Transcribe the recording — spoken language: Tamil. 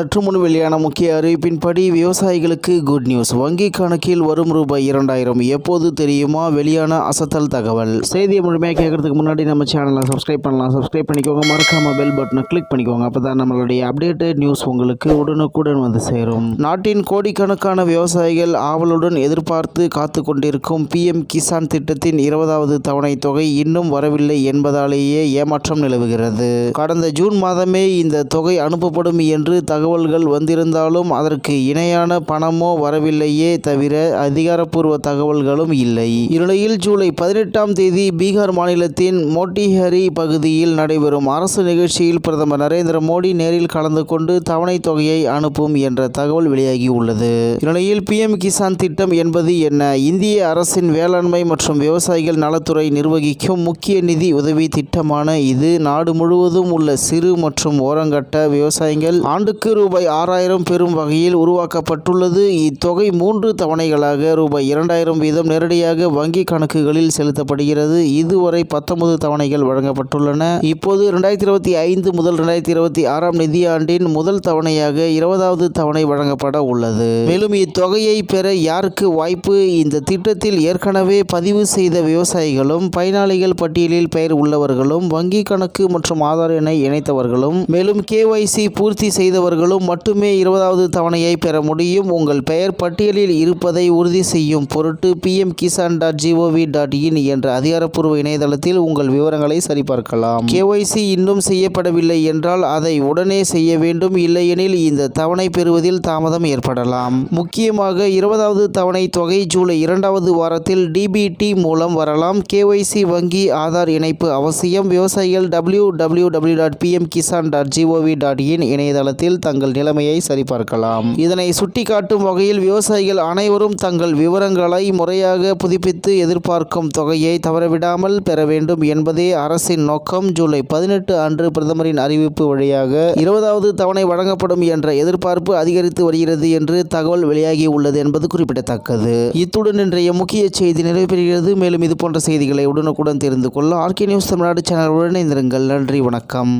சற்று முன் வெளியான முக்கிய அறிவிப்பின்படி விவசாயிகளுக்கு குட் நியூஸ் வங்கி கணக்கில் வரும் ரூபாய் இரண்டாயிரம். எப்போது தெரியுமா? வெளியான அசத்தல் தகவல். செய்தியை முழுமையாக கேட்கறதுக்கு முன்னாடி நம்ம சேனலை சப்ஸ்கிரைப் பண்ணலாம். சப்ஸ்கிரைப் பண்ணிக்கோங்க. மறக்காம பெல் பட்டனை கிளிக் பண்ணிக்கோங்க. அப்பதான் நம்மளுடைய அப்டேட்டட் நியூஸ் உங்களுக்கு உடனுக்குடன் வந்து சேரும். நாட்டின் கோடிக்கணக்கான விவசாயிகள் ஆவலுடன் எதிர்பார்த்து காத்து கொண்டிருக்கும் பிஎம் கிசான் திட்டத்தின் இருபதாவது தவணை தொகை இன்னும் வரவில்லை என்பதாலேயே ஏமாற்றம் நிலவுகிறது. கடந்த ஜூன் மாதமே இந்த தொகை அனுப்பப்படும் என்று தகவல்கள் வந்திருந்தாலும் அதற்கு இணையான பணமோ வரவில்லையே தவிர அதிகாரப்பூர்வ தகவல்களும் இல்லை. இந்நிலையில் ஜூலை பதினெட்டாம் தேதி பீகார் மாநிலத்தின் மோட்டிஹரி பகுதியில் நடைபெறும் அரசு நிகழ்ச்சியில் பிரதமர் நரேந்திர மோடி நேரில் கலந்து கொண்டு தவணை தொகையை அனுப்பும் என்ற தகவல் வெளியாகியுள்ளது. இந்நிலையில் பிஎம் கிசான் திட்டம் என்பது என்ன? இந்திய அரசின் வேளாண்மை மற்றும் விவசாயிகள் நலத்துறை நிர்வகிக்கும் முக்கிய நிதி உதவி திட்டமான இது. நாடு முழுவதும் உள்ள சிறு மற்றும் ஓரங்கட்ட விவசாயிகள் ஆண்டுக்கு ரூபாய் ஆறாயிரம் பெறும் வகையில் உருவாக்கப்பட்டுள்ளது. இத்தொகை மூன்று தவணைகளாக ரூபாய் இரண்டாயிரம் வீதம் நேரடியாக வங்கி கணக்குகளில் செலுத்தப்படுகிறது. இதுவரை பத்தொன்பது தவணைகள் வழங்கப்பட்டுள்ளன. இப்போது இரண்டாயிரத்தி இருபத்தி ஐந்து முதல் இரண்டாயிரத்தி இருபத்தி ஆறாம் நிதியாண்டின் முதல் தவணையாக இருபதாவது தவணை வழங்கப்பட உள்ளது. மேலும் இத்தொகையை பெற யாருக்கு வாய்ப்பு? இந்த திட்டத்தில் ஏற்கனவே பதிவு செய்த விவசாயிகளும் பயனாளிகள் பட்டியலில் பெயர் உள்ளவர்களும் வங்கி கணக்கு மற்றும் ஆதார் எண்ணை இணைத்தவர்களும் மேலும் கேஒய்சி பூர்த்தி செய்தவர்கள் செய்தவர்களும் மட்டுமே இருபதாவது தவணையை பெற முடியும். உங்கள் பெயர் பட்டியலில் இருப்பதை உறுதி செய்யும் பொருட்டு PM Kisan dot gov dot in என்ற அதிகாரப்பூர்வ இணையதளத்தில் உங்கள் விவரங்களை சரிபார்க்கலாம். கேஒய்சி இன்னும் செய்யப்படவில்லை என்றால் அதை உடனே செய்ய வேண்டும். இல்லையெனில் இந்த தவணை பெறுவதில் தாமதம் ஏற்படலாம். முக்கியமாக இருபதாவது தவணை தொகை ஜூலை இரண்டாவது வாரத்தில் டிபிடி மூலம் வரலாம். கேஒய்சி வங்கி ஆதார் இணைப்பு அவசியம். விவசாயிகள் W W W dot PM Kisan dot gov dot in இணையதளத்தில் தங்கள் நிலைமையை சரிபார்க்கலாம். இதனை சுட்டிக்காட்டும் வகையில் விவசாயிகள் அனைவரும் தங்கள் விவரங்களை முறையாக புதுப்பித்து எதிர்பார்க்கும் தொகையை தவறவிடாமல் பெற வேண்டும் என்பதே அரசின் நோக்கம். ஜூலை பதினெட்டு அன்று பிரதமரின் அறிவிப்பு வழியாக இருபதாவது தவணை வழங்கப்படும் என்ற எதிர்பார்ப்பு அதிகரித்து வருகிறது என்று தகவல் வெளியாகி உள்ளது என்பது குறிப்பிடத்தக்கது. இத்துடன் இன்றைய முக்கிய செய்தி நிறைவு பெறுகிறது மேலும் இது போன்ற செய்திகளை உடனுக்குடன் தெரிந்து கொள்ள ஆர்கே நியூஸ் தமிழ்நாடு சேனலுடன் இணைந்திருங்கள். நன்றி வணக்கம்.